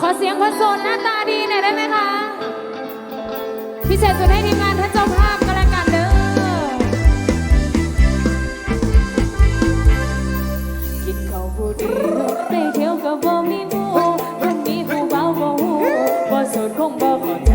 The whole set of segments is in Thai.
ขอเสียงคนโซนหน้าตาดีหน่อยได้ไหมคะ พิเศษสุดให้ทีมงานท่านจ้าภาพก็แล้วกันเด้อกินข้าวผู้ดีไปเที่ยวกับบ่มีหมูมันมีผู้เบาบ่หูบ่สดคงบ่ขอ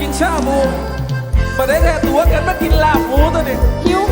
กินชาบูมาได้แท้ตัวกันมากินลาบหมูตัวนี้หิว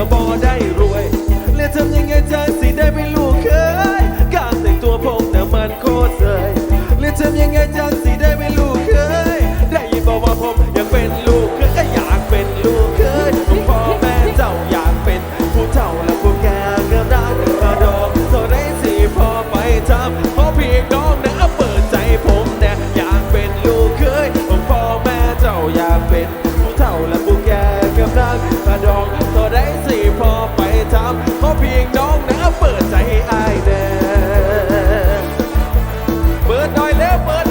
ก็บ่ได้รู้ i toilet, but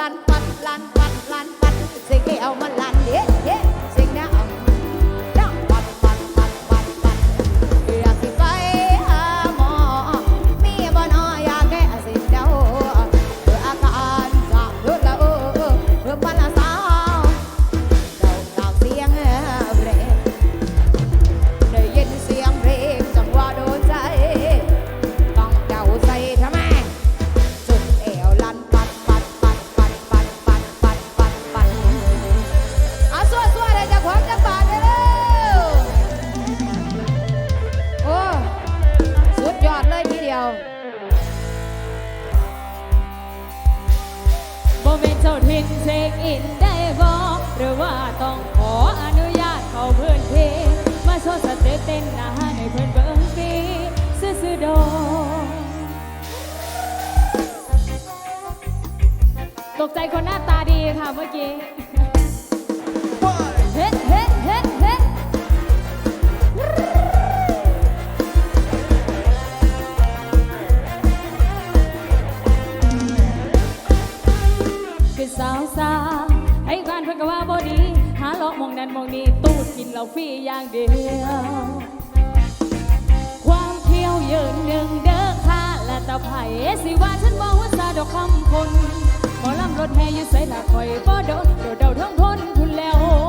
ลันปัดลันปัดลันปัดสิเอามาลันเด้เด้ เป็เจ้าทินงเสกอินได้บ่หรือว่าต้องขออนุญาตเขาเพื่อนเพมาโชว์สเตเต้นหน้าในเพื่อนเบิ่งดีซื่อๆดอกตกใจคนหน้าตาดีค่ะเมื่อกี้ นั้นมองนี้ตูดกินเราฟรีอย่างเดียว ความเที่ยวเยินหนึ่งเด้อค่ะและตะไผ่สิว่าฉันบอกว่าซาดอกคำพลหมอลำรถแห่ยืดใส่ละคอยบ่โดนโดดเดาท้องทนคุณแล้ว